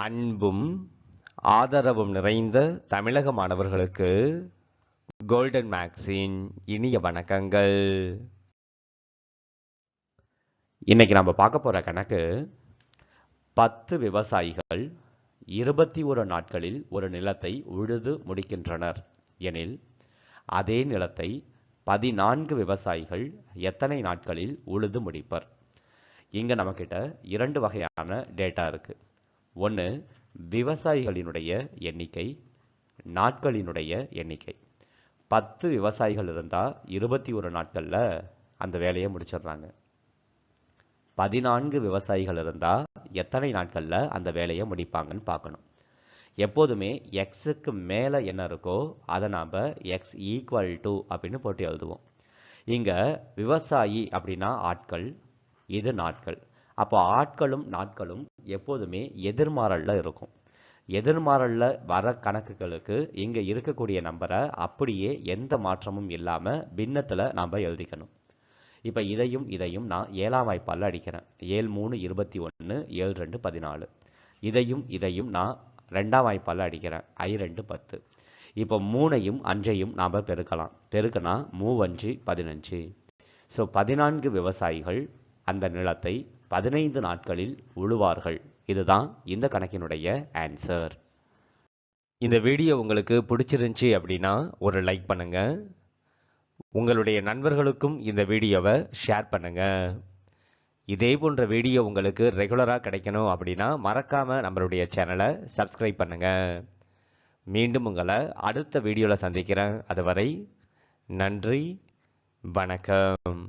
அன்பும் ஆதரவும் நிறைந்த தமிழக மாணவர்களுக்கு கோல்டன் மேக்ஸின் இனிய வணக்கங்கள். இன்னைக்கு நம்ம பார்க்க போற கணக்கு பத்து விவசாயிகள் இருபத்தி ஒரு நாட்களில் ஒரு நிலத்தை உழுது முடிக்கின்றனர் எனில் அதே நிலத்தை பதினான்கு விவசாயிகள் எத்தனை நாட்களில் உழுது முடிப்பர்? இங்க நம்மக்கிட்ட இரண்டு வகையான டேட்டா இருக்கு. ஒன்று விவசாயிகளினுடைய எண்ணிக்கை நாட்களினுடைய எண்ணிக்கை. பத்து விவசாயிகள் இருந்தால் இருபத்தி ஒரு நாட்களில் அந்த வேலையை முடிச்சிடுறாங்க. பதினான்கு விவசாயிகள் இருந்தால் எத்தனை நாட்களில் அந்த வேலையை முடிப்பாங்கன்னு பார்க்கணும். எப்போதுமே எக்ஸுக்கு மேலே என்ன இருக்கோ அதை நாம் எக்ஸ் ஈக்குவல் டு அப்படின்னு போட்டு எழுதுவோம். இங்கே விவசாயி அப்படின்னா ஆட்கள் இது நாட்கள். அப்போ ஆட்களும் நாட்களும் எப்போதுமே எதிர்மாறல்ல இருக்கும். எதிர்மாறல்ல வர கணக்குகளுக்கு இங்கே இருக்கக்கூடிய நம்பரை அப்படியே எந்த மாற்றமும் இல்லாமல் பின்னத்தில் நாம் எழுதிக்கணும். இப்போ இதையும் இதையும் நான் ஏழாம் வாய்ப்பால் அடிக்கிறேன். ஏழு மூணு இருபத்தி ஒன்று ஏழு ரெண்டு பதினாலு. இதையும் இதையும் நான் ரெண்டாம் வாய்ப்பால் அடிக்கிறேன். ஐ ரெண்டு பத்து. இப்போ மூணையும் அஞ்சையும் நாம் பெருக்கலாம். பெருக்கினா மூவஞ்சு பதினஞ்சு. ஸோ பதினான்கு விவசாயிகள் அந்த நிலத்தை பதினைந்து நாட்களில் உழுவார்கள். இதுதான் இந்த கணக்கினுடைய ஆன்சர் இந்த வீடியோ உங்களுக்கு பிடிச்சிருந்துச்சி அப்படின்னா ஒரு லைக் பண்ணுங்க. உங்களுடைய நண்பர்களுக்கும் இந்த வீடியோவை ஷேர் பண்ணுங்க. இதே போன்ற வீடியோ உங்களுக்கு ரெகுலராக கிடைக்கணும் அப்படின்னா மறக்காம நம்மளுடைய சேனலை சப்ஸ்கிரைப் பண்ணுங்க. மீண்டும் உங்களை அடுத்த வீடியோவில் சந்திக்கிறேன். அதுவரை நன்றி வணக்கம்.